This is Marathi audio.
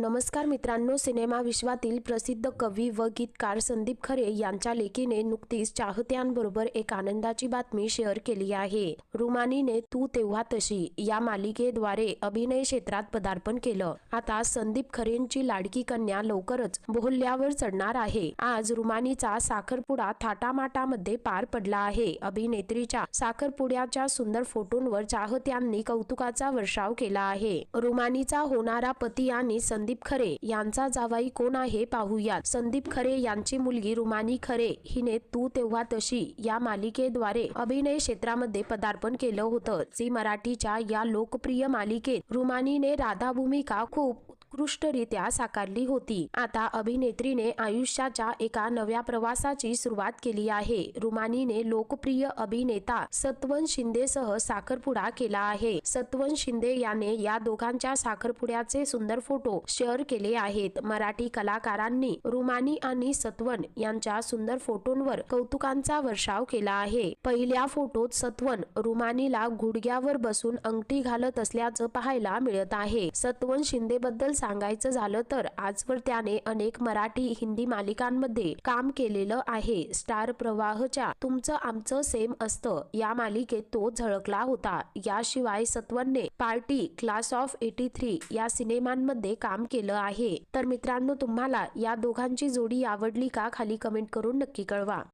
नमस्कार मित्रांनो सिनेमा विश्वातील प्रसिद्ध कवी व गीतकार संदीप खरे यांच्या लेखीने नुकतीच चाहत्यांबरोबर एक आनंदाची बातमी शेअर केली आहे. रुमानीने तू तेव्हा तशी या मालिकेद्वारे अभिनय क्षेत्रात पदार्पण केलं. आता संदीप खरेंची लाडकी कन्या लवकरच बोहल्यावर चढणार आहे. आज रुमानीचा साखरपुडा थाटामाटामध्ये पार पडला आहे. अभिनेत्रीच्या साखरपुड्याच्या सुंदर फोटोंवर चाहत्यांनी कौतुकाचा वर्षाव केला आहे. रुमानीचा होणारा पती आणि संदीप खरे यांचा जावाई कोण आहे पाहूयात. संदीप खरे यांची मुलगी रुमानी खरे. हिने तू तेव्हा तशी या मालिकेद्वारे अभिनय क्षेत्रामध्ये पदार्पण केलं होतं. जी मराठीच्या या लोकप्रिय मालिकेत रुमानीने राधा भूमिका खूप उत्कृष्टरित्या साकारली होती. आता अभिनेत्रीने आयुष्याच्या एका नव्या प्रवासाची सुरुवात केली आहे. रुमानीने लोकप्रिय अभिनेता सत्वन शिंदेसह साखरपुडा केला आहे. सत्वन शिंदे याने या दोघांच्या साखरपुड्याचे सुंदर फोटो शेअर केले आहेत. मराठी कलाकारांनी रुमानी आणि सत्वन यांच्या सुंदर फोटोंवर कौतुकांचा वर्षाव केला आहे. पहिल्या फोटोत सत्वन रुमानीला गुडघ्यावर बसून अंगठी घालत असल्याचं पाहायला मिळत आहे. सत्वन शिंदे बद्दल सांगायचं झालं तर आजवर त्याने अनेक मराठी हिंदी मालिकांमध्ये काम केलेलं आहे. स्टार प्रवाहच्या तुमचं आमचं सेम असतं. या मालिकेत तो झळकला होता. याशिवाय सत्वनने party class of eighty three या सिनेमांमध्ये काम केलं आहे. तर मित्रांनो तुम्हाला या दोघांची जोडी आवडली का? खाली कमेंट करून नक्की कळवा.